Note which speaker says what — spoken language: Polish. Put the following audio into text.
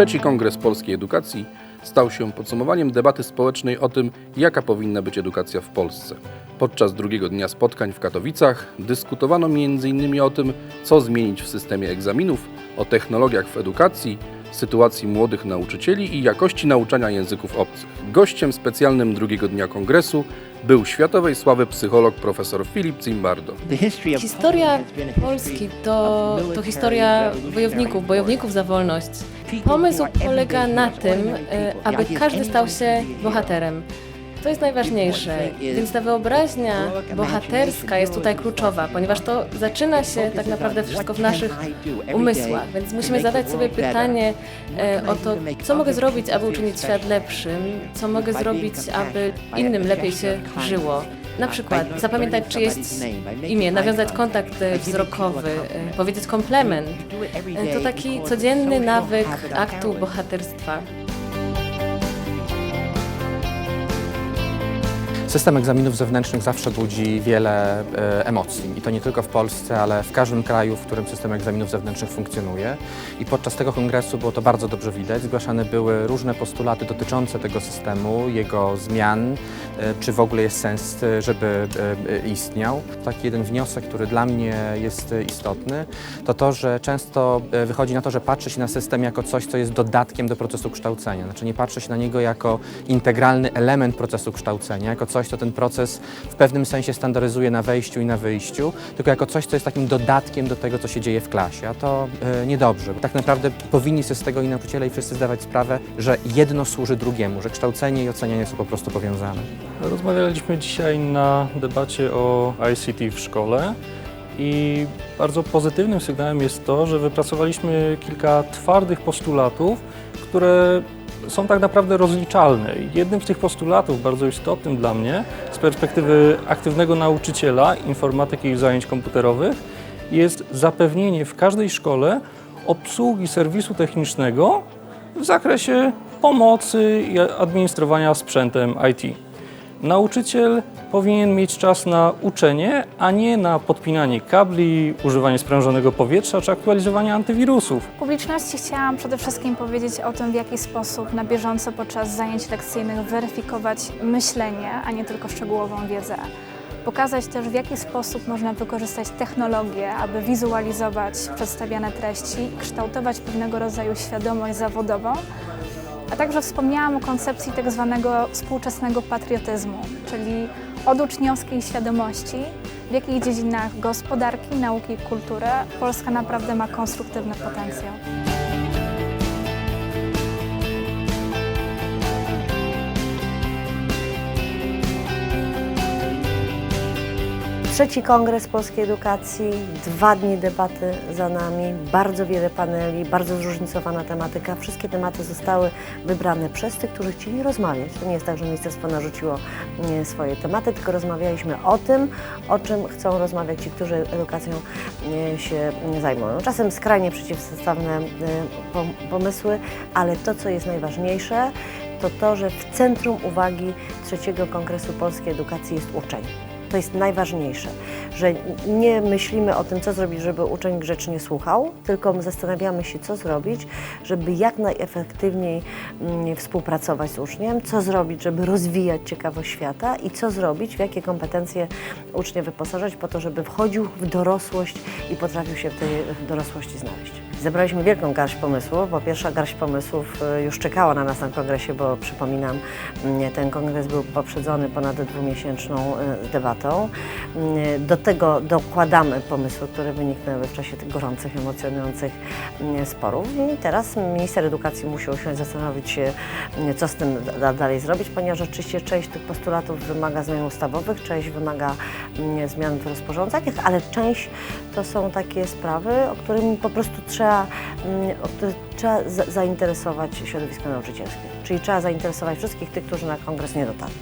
Speaker 1: Trzeci Kongres Polskiej Edukacji stał się podsumowaniem debaty społecznej o tym, jaka powinna być edukacja w Polsce. Podczas drugiego dnia spotkań w Katowicach dyskutowano m.in. o tym, co zmienić w systemie egzaminów, o technologiach w edukacji, sytuacji młodych nauczycieli i jakości nauczania języków obcych. Gościem specjalnym drugiego dnia kongresu był światowej sławy psycholog profesor Filip Zimbardo.
Speaker 2: Historia Polski to, to historia wojowników, bojowników za wolność. Pomysł polega na tym, e, aby każdy stał się bohaterem. To jest najważniejsze, więc ta wyobraźnia bohaterska jest tutaj kluczowa, ponieważ to zaczyna się tak naprawdę wszystko w naszych umysłach, więc musimy zadać sobie pytanie e, o to, co mogę zrobić, aby uczynić świat lepszym, co mogę zrobić, aby innym lepiej się żyło. Na przykład zapamiętać czyjeś imię, nawiązać kontakt e, wzrokowy, e, powiedzieć komplement. To taki codzienny nawyk aktu bohaterstwa.
Speaker 3: System egzaminów zewnętrznych zawsze budzi wiele e, emocji i to nie tylko w Polsce, ale w każdym kraju, w którym system egzaminów zewnętrznych funkcjonuje. I podczas tego kongresu było to bardzo dobrze widać. Zgłaszane były różne postulaty dotyczące tego systemu, jego zmian, e, czy w ogóle jest sens, e, żeby e, e, istniał. Taki jeden wniosek, który dla mnie jest e, istotny, to to, że często wychodzi na to, że patrzy się na system jako coś, co jest dodatkiem do procesu kształcenia. Znaczy nie patrzy się na niego jako integralny element procesu kształcenia, jako coś, co ten proces w pewnym sensie standaryzuje na wejściu i na wyjściu, tylko jako coś, co jest takim dodatkiem do tego, co się dzieje w klasie. A to e, niedobrze, bo tak naprawdę powinni sobie z tego i nauczyciele i wszyscy zdawać sprawę, że jedno służy drugiemu, że kształcenie i ocenianie są po prostu powiązane.
Speaker 4: Rozmawialiśmy dzisiaj na debacie o ICT w szkole i bardzo pozytywnym sygnałem jest to, że wypracowaliśmy kilka twardych postulatów, które są tak naprawdę rozliczalne. Jednym z tych postulatów, bardzo istotnym dla mnie, z perspektywy aktywnego nauczyciela informatyki i zajęć komputerowych, jest zapewnienie w każdej szkole obsługi serwisu technicznego w zakresie pomocy i administrowania sprzętem IT. Nauczyciel powinien mieć czas na uczenie, a nie na podpinanie kabli, używanie sprężonego powietrza czy aktualizowanie antywirusów.
Speaker 5: Publiczności chciałam przede wszystkim powiedzieć o tym, w jaki sposób na bieżąco podczas zajęć lekcyjnych weryfikować myślenie, a nie tylko szczegółową wiedzę. Pokazać też, w jaki sposób można wykorzystać technologię, aby wizualizować przedstawiane treści i kształtować pewnego rodzaju świadomość zawodową, a także wspomniałam o koncepcji tak zwanego współczesnego patriotyzmu, czyli od uczniowskiej świadomości, w jakich dziedzinach gospodarki, nauki i kultury Polska naprawdę ma konstruktywny potencjał.
Speaker 6: Trzeci Kongres Polskiej Edukacji, dwa dni debaty za nami, bardzo wiele paneli, bardzo zróżnicowana tematyka. Wszystkie tematy zostały wybrane przez tych, którzy chcieli rozmawiać. To nie jest tak, że ministerstwo narzuciło nie, swoje tematy, tylko rozmawialiśmy o tym, o czym chcą rozmawiać ci, którzy edukacją nie, się nie zajmują. Czasem skrajnie przeciwstawne pom- pomysły, ale to, co jest najważniejsze, to to, że w centrum uwagi trzeciego Kongresu Polskiej Edukacji jest uczeń. To jest najważniejsze, że nie myślimy o tym, co zrobić, żeby uczeń grzecznie słuchał, tylko zastanawiamy się, co zrobić, żeby jak najefektywniej mm, współpracować z uczniem, co zrobić, żeby rozwijać ciekawość świata i co zrobić, w jakie kompetencje ucznia wyposażać po to, żeby wchodził w dorosłość i potrafił się w tej dorosłości znaleźć. Zebraliśmy wielką garść pomysłów, bo pierwsza garść pomysłów y, już czekała na nas na kongresie, bo przypominam, mm, ten kongres był poprzedzony ponad dwumiesięczną y, debatą. Mm, Do tego dokładamy pomysły, które wyniknęły w czasie tych gorących, emocjonujących mm, sporów. I teraz minister edukacji musi usiąść, zastanowić się, mm, co z tym da- dalej zrobić, ponieważ rzeczywiście część tych postulatów wymaga zmian ustawowych, część wymaga zmian w rozporządzeniach, ale część to są takie sprawy, o którymi po prostu trzeba, mm, o które trzeba za- zainteresować środowisko nauczycielskie. Czyli trzeba zainteresować wszystkich tych, którzy na kongres nie dotarli.